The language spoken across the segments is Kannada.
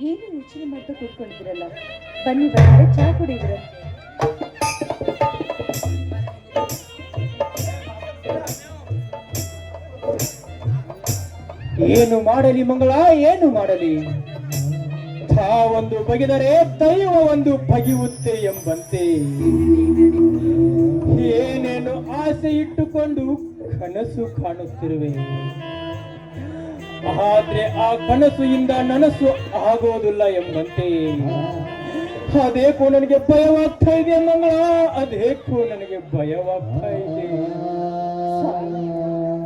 ಏನು ಯೋಚನೆ ಮಾಡ್ತಾ ಕೂತ್ಕೊಂಡಿದ್ದೀರಲ್ಲ? ಬನ್ನಿ ಬಂದ್ರೆ ಚಾ ಕುಡಿದ್ರ ಏನು ಮಾಡಲಿ ಮಂಗಳ, ಏನು ಮಾಡಲಿ? ಒಂದು ಬಗೆದರೆ ದೈವ ಒಂದು ಬಗೆಯುತ್ತೆ ಎಂಬಂತೆ. ಏನೇನು ಆಸೆ ಇಟ್ಟುಕೊಂಡು ಕನಸು ಕಾಣುತ್ತಿರುವೆ. ಆದ್ರೆ ಆ ಕನಸು ಇಂದ ನನಸು ಆಗೋದಿಲ್ಲ ಎಂಬಂತೆ. ಅದೇಕೋ ನನಗೆ ಭಯವಾಗ್ತಾ ಇದೆ ಮಂಗಳ ಅದೇಕೋ ನನಗೆ ಭಯವಾಗ್ತಾ ಇದೆ.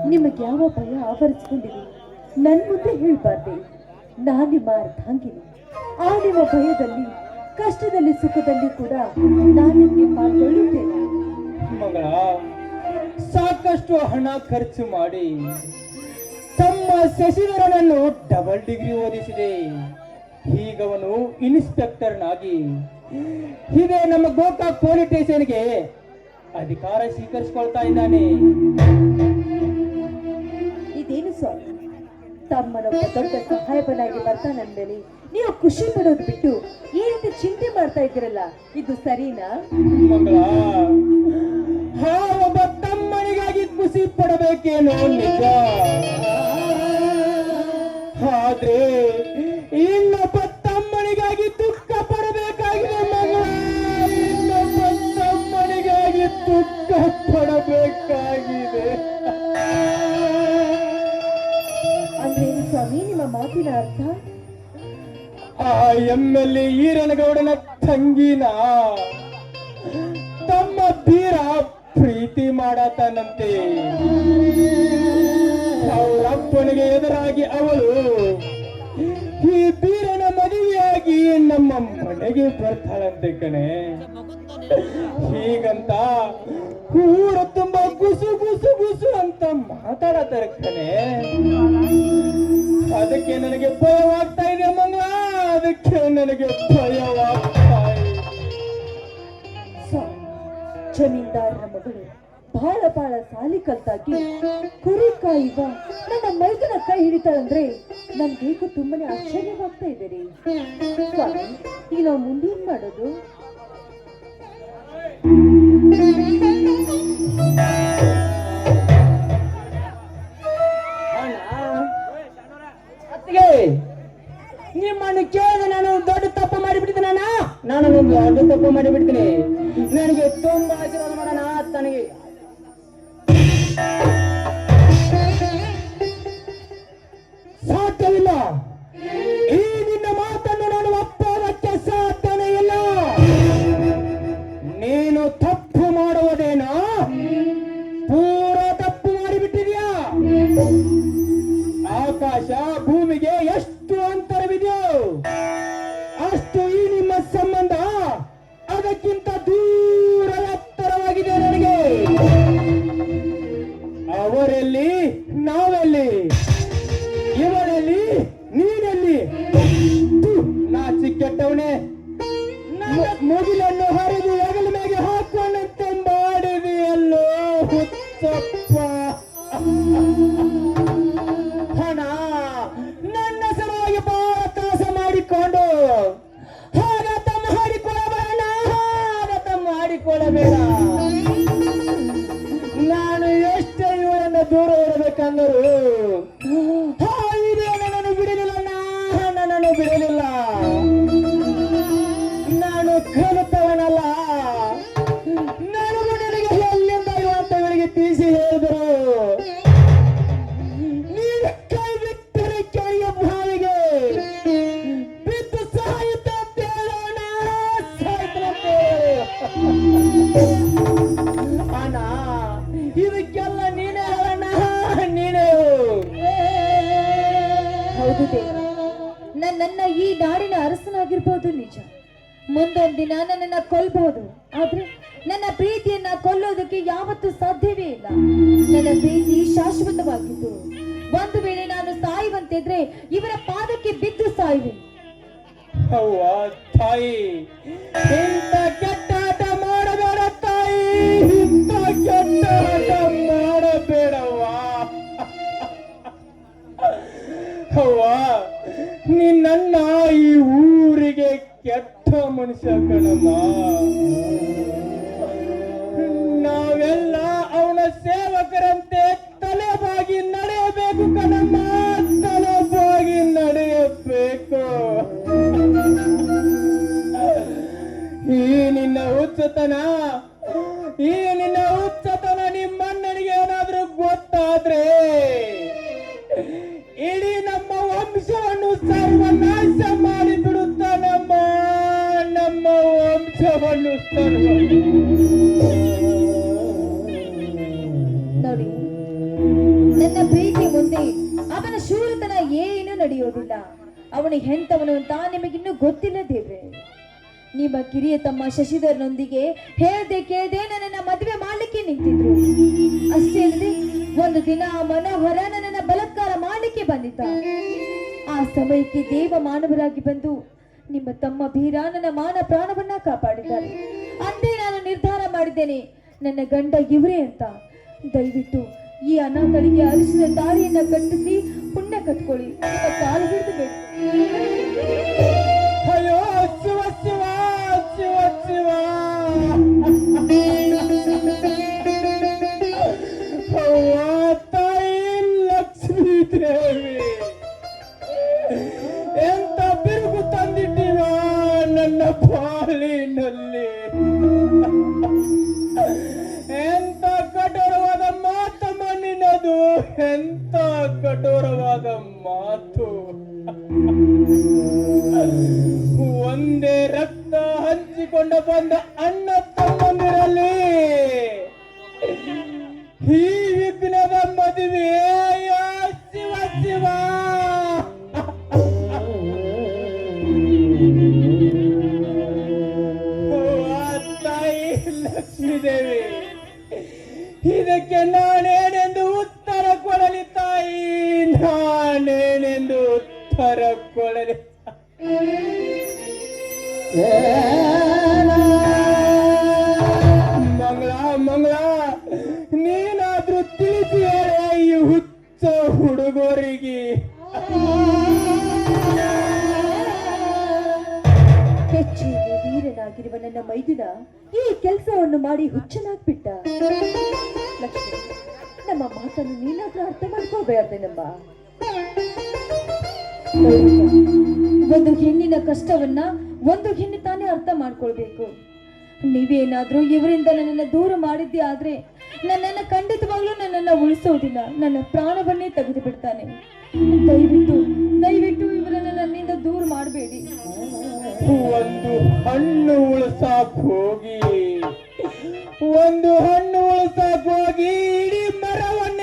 ನಿಮಗೆ ಯಾವ ಭಯ ಆವರಿಸಿಕೊಂಡಿದೆ? ನನ್ ಮುಂದೆ ಹೇಳ್ಬಾರ್ದೆ. ನಾನು ನಿಮ್ಮ ಅರ್ಧಾಂಗಿನಿ. ಆ ನಿಮ್ಮ ಭಯದಲ್ಲಿ ಕಷ್ಟದಲ್ಲಿ ಸುಖದಲ್ಲಿ ಕೂಡ ನಾನು ನಿಮಗೆ ಮಗಳ ಸಾಕಷ್ಟು ಹಣ ಖರ್ಚು ಮಾಡಿ ತಮ್ಮ ಶಶಿಧರನನ್ನು ಡಬಲ್ ಡಿಗ್ರಿ ಓದಿಸಿದೆ. ಈಗವನು ಇನ್ಸ್ಪೆಕ್ಟರ್ನಾಗಿ ಹೀಗೆ ನಮ್ಮ ಗೋಕಾಕ್ ಪೊಲೀಸ್ ಸ್ಟೇಷನ್ಗೆ ಅಧಿಕಾರ ಸ್ವೀಕರಿಸಿಕೊಳ್ತಾ ಇದ್ದಾನೆ. ಇದೇನು ಸ್ವಾಮಿ ತಮ್ಮನೊಬ್ಬ ದೊಡ್ಡ ಸಹಾಯಕನಾಗಿ ಬರ್ತಾನಂದ್ಮೇಲೆ ನೀವು ಖುಷಿ ಪಡೋದು ಬಿಟ್ಟು ಈ ರೀತಿ ಚಿಂತೆ ಮಾಡ್ತಾ ಇದ್ದೀರಲ್ಲ ಇದು ಸರಿನಾ? ಒಬ್ಬ ತಮ್ಮನಿಗಾಗಿ ಖುಷಿ ಪಡಬೇಕೇನೋ ನಿಜ. ಆದ್ರೆ ಇನ್ನೊಬ್ಬ ಅರ್ಥ? ಆ ಎಂ ಎಲ್ ಎ ಈರನಗೌಡನ ತಂಗಿನ ತಮ್ಮ ತೀರ ಪ್ರೀತಿ ಮಾಡತಾನಂತೆ. ಅವರಪ್ಪನಿಗೆ ಎದುರಾಗಿ ಅವಳು ಈ ಬೀರನ ಮದುವೆಯಾಗಿ ನಮ್ಮ ಮನೆಗೆ ಬರ್ತಾಳಂತೆ ಕಣೆ. ಹೀಗಂತ ಊರ ತುಂಬಾ ಗುಸು ಗುಸು ಗುಸು ಅಂತ ಮಾತಾಡತಾರೆ ಕಣೆ ಅದಕ್ಕೆ ನನಗೆ ಭಯವಾಗ್ತಾ ಇದೆ ಮಂಗ ಅದಕ್ಕೆ ನನಗೆ ಭಯವಾಗ್ತಾ ಇದೆ. ಜಮೀನ್ದಾರರ ಮಗಳು ಬಹಳ ಬಹಳ ಸಾಲಿ ಕಲ್ತಾಗಿ ಕುರಿ ಕಾಯುವ ನನ್ನ ಮೈದನ ಕೈ ಹಿಡಿತಾಳಂದ್ರೆ ನನ್ಗೇಕೋ ತುಂಬಾನೇ ಆಶ್ಚರ್ಯವಾಗ್ತಾ ಇದೆ ರೀ. ಈಗ ಮುಂದೇನ್ ಮಾಡೋದು? ಅತ್ತಿಗೆ ನಿಮ್ಮನ್ನು ಕೇಳಿದ ನಾನು ದೊಡ್ಡ ತಪ್ಪು ಮಾಡಿಬಿಡ್ತೀನಿ ನಾನು? ಒಂದು ದೊಡ್ಡ ತಪ್ಪು ಮಾಡಿಬಿಡ್ತೀನಿ. ನನಗೆ ತುಂಬಾ ಆಶೀರ್ವಾದ ಮಾಡೋಣ ತನಗೆ ಹುಚ್ಚಪ್ಪ ಹಣ, ನನ್ನ ಸಲುವಾಗಿ ಪಾತಾಸ ಮಾಡಿಕೊಂಡು ಹಾಗಾತ ಮಾಡಿಕೊಳ್ಳಬೇಡ ಹಾಗಾತ ಮಾಡಿಕೊಳ್ಳಬೇಡ ನಾನು ಎಷ್ಟೇ ಇವರನ್ನ ದೂರ ಇರಬೇಕಂದರು ನಾಡಿನ ಅರಸನಾಗಿರ್ಬೋದು ನಿಜ. ಮುಂದೊಂದು ದಿನ ನನ್ನನ್ನ ಕೊಲ್ಬಹುದು ಆದ್ರೆ ನನ್ನ ಪ್ರೀತಿಯನ್ನ ಕೊಲ್ಲೋದಕ್ಕೆ ಯಾವತ್ತೂ ಸಾಧ್ಯವೇ ಇಲ್ಲ. ನನ್ನ ಪ್ರೀತಿ ಶಾಶ್ವತವಾಗಿದ್ದು. ಒಂದು ವೇಳೆ ನಾನು ಸಾಯುವಂತಿದ್ರೆ ಇವರ ಪಾದಕ್ಕೆ ಬಿದ್ದು ಸಾಯುವೆ. ತಾಯಿ. ಮನುಷ್ಯ ನಾವೆಲ್ಲ ಅವನ ಸೇವಕರಂತೆ ತಲೆಬಾಗಿ ನಡೆಯಬೇಕು ಕಣಮ್ಮ. ತಲೆಬಾಗಿ ನಡೆಯಬೇಕು. ಈ ನಿನ್ನ ಹುಚ್ಚತನ ನೋಡಿ, ನನ್ನ ಪ್ರೀತಿ ಮುಂದೆ ಅವನ ಶೂರತನ ಏನು ನಡೆಯೋದಿಲ್ಲ ಅವನು ಹೆಂತವನು ಅಂತ ನಿಮಗಿನ್ನೂ ಗೊತ್ತಿಲ್ಲ ದೇವ್ರೆ. ನಿಮ್ಮ ಕಿರಿಯ ತಮ್ಮ ಶಶಿಧರ್ನೊಂದಿಗೆ ಹೇಳ್ದೆ ಕೇಳ್ದೆ ನನ್ನನ್ನ ಮದುವೆ ಮಾಡ್ಲಿಕ್ಕೆ ನಿಂತಿದ್ರು. ಅಷ್ಟೇ ಅಲ್ಲದೆ, ಒಂದು ದಿನ ಆ ಮನೋಹರ ನನ್ನನ್ನ ಬಲತ್ಕಾರ ಮಾಡ್ಲಿಕ್ಕೆ ಬಂದಿದ್ದ. ಆ ಸಮಯಕ್ಕೆ ದೇವ ಮಾನವರಾಗಿ ಬಂದು ನಿಮ್ಮ ತಮ್ಮ ಭೀರ ನನ್ನ ಮಾನ ಪ್ರಾಣವನ್ನ ಕಾಪಾಡಿದ್ದಾರೆ. ಅಂದೇ ನಾನು ನಿರ್ಧಾರ ಮಾಡಿದ್ದೇನೆ. ನನ್ನ ಗಂಡ ಇವರೇ ಅಂತ. ದಯವಿಟ್ಟು ಈ ಅನಾಥಳಿಗೆ ಅರಿಶಿನ ದಾರಿಯನ್ನ ಕಟ್ಟಿಸಿ ಪುಣ್ಯ ಕಟ್ಕೊಳ್ಳಿ. ಕಾಲು ಹಿಡಿದು ಎಂತ ಕಠೋರವಾದ ಮಾತು. ಒಂದೇ ರಕ್ತ ಹಂಚಿಕೊಂಡ ಬಂದ ಅಣ್ಣ ತಮ್ಮಂದಿರಲ್ಲಿ ಈ ವಿಘ್ನದ ಮದುವೆ ಮಂಗಳ ಮಂಗಳ ನೀನಾದ್ರೂ ತಿಳಿಸಿ ಹೇಳೆ ಈ ಹುಚ್ಚ ಹುಡುಗರಿಗೆ. ಹೆಚ್ಚಿಗೆ ವೀರನಾಗಿರುವ ನನ್ನ ಮೈದಿನ ಈ ಕೆಲಸವನ್ನು ಮಾಡಿ ಹುಚ್ಚನಾಗ್ಬಿಟ್ಟ. ಲಕ್ಷ್ಮಿ ನಮ್ಮ ಮಾತನ್ನು ನೀನಾದ್ರೂ ಅರ್ಥ ಮಾಡ್ಕೋಬೇಕಮ್ಮ ಒಂದು ಹೆಣ್ಣಿನ ಕಷ್ಟವನ್ನ ಒಂದು ಹೆಣ್ಣು ತಾನೇ ಅರ್ಥ ಮಾಡ್ಕೊಳ್ಬೇಕು. ನೀವೇನಾದ್ರೂ ಇವರಿಂದ ನನ್ನನ್ನು ದೂರ ಮಾಡಿದ್ದೆ ಆದ್ರೆ ನನ್ನನ್ನು ಖಂಡಿತವಾಗ್ಲೂ ನನ್ನನ್ನು ಉಳಿಸೋದಿಲ್ಲ. ನನ್ನ ಪ್ರಾಣವನ್ನೇ ತೆಗೆದು ಬಿಡ್ತಾನೆ ದಯವಿಟ್ಟು ದಯವಿಟ್ಟು ಇವರನ್ನ ನನ್ನಿಂದ ದೂರ ಮಾಡಬೇಡಿ. ಒಂದು ಹಣ್ಣು ಉಳಿಸಾಕ್ ಹೋಗಿ. ಒಂದು ಹಣ್ಣು ಉಳಿಸಾಕ್ ಹೋಗಿ, ಇಡೀ ಮರವನ್ನೇ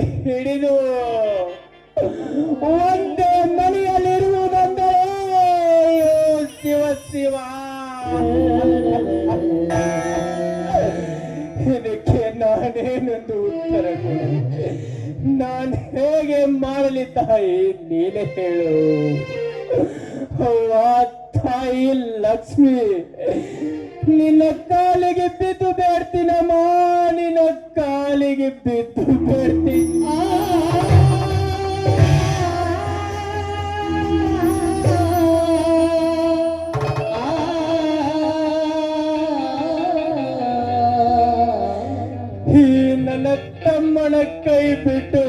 ಹಿಡಿದು. ಒಂದೇ ಮನೆಯಲ್ಲಿರುವುದೆಂದರೆ ಶಿವ ಶಿವ. ಇದಕ್ಕೆ ನಾನೇನೊಂದು ಉತ್ತರ ನಾನು ಹೇಗೆ ಮಾಡಲಿ ತಾಯಿ? ನೀನೇ ಹೇಳು. ತಾಯಿ ಲಕ್ಷ್ಮಿ. ನಿನ್ನ ಕಾಲಿಗೆ ಬಿದ್ದು ಬೇಡ್ತೀನಮ್ಮ ನಿನ್ನ ಕಾಲಿಗೆ ಬಿದ್ದು ಬೇಡ್ತೀನಿ ಈ ನನ್ನ ತಮ್ಮನ ಕೈ ಬಿಟ್ಟು